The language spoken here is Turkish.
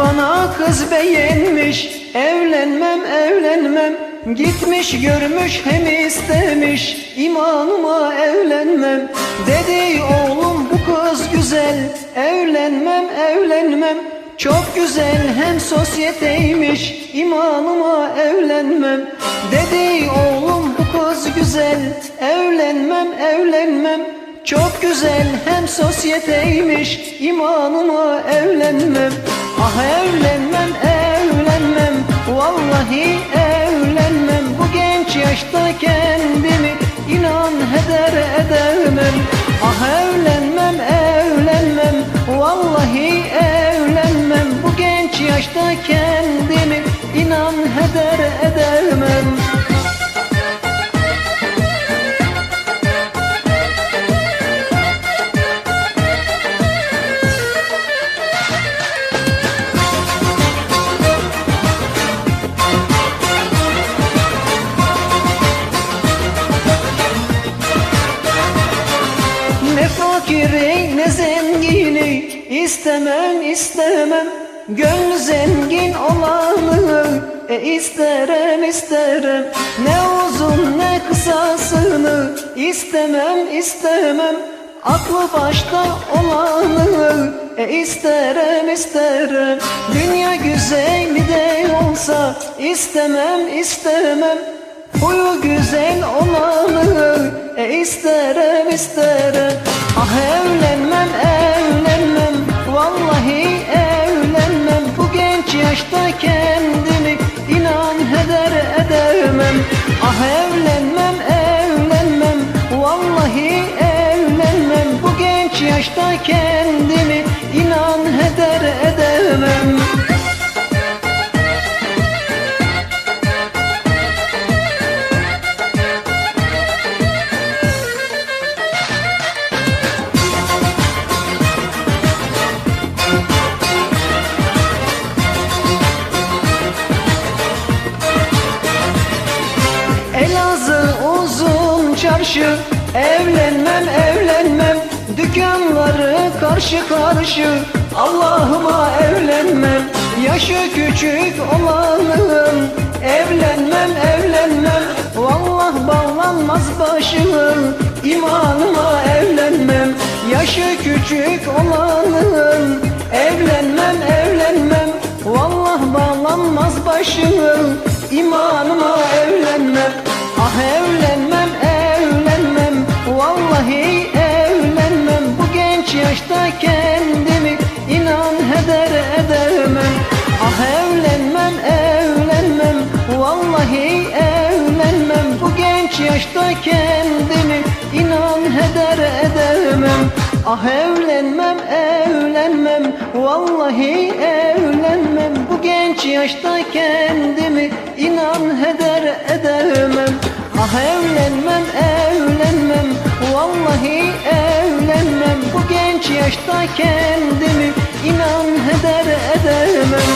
bana kız beğenmiş. Evlenmem evlenmem. Gitmiş görmüş hem istemiş. İmanıma evlenmem. Dedi oğlum bu kız güzel. Evlenmem evlenmem. Çok güzel hem sosyeteymiş. İmanıma evlenmem. Dedi oğlum bu kız güzel. Evlenmem evlenmem. Çok güzel hem sosyeteymiş. İmanıma evlenmem Ah evlenmem evlenmem. Vallahi evlenmem. Bu genç yaşta kendimi inan heder edemem. Ah evlenmem evlenmem. Vallahi evlenmem. Bu genç yaşta kendimi inan heder edemem fakiri ne zengini istemem istemem. Gönlü zengin olanı e isterim isterim Ne uzun ne kısasını istemem istemem. Aklı başta olanı e isterim isterim Dünya güzeli de olsa istemem istemem Huyu güzel olanı e isterim isterim. Ah evlenmem evlenmem Vallahi evlenmem. Bu genç yaşta kendimi inan heder edemem. Ah evlenmem evlenmem Vallahi evlenmem. Bu genç yaşta kendimi çarşı Evlenmem evlenmem. Dükkanları karşı karşı. Allah'ıma evlenmem. Yaşı küçük olanım. Evlenmem evlenmem. Vallah bağlanmaz başım. İmanıma evlenmem. Yaşı küçük olanım. Evlenmem evlenmem. Vallah bağlanmaz başım. İmanıma evlenmem yaşta kendimi inan heder edemem. Ah evlenmem evlenmem Vallahi evlenmem. Bu genç yaşta kendimi inan heder edemem. Ah evlenmem evlenmem Vallahi evlenmem. Bu genç yaşta kendimi inan heder edemem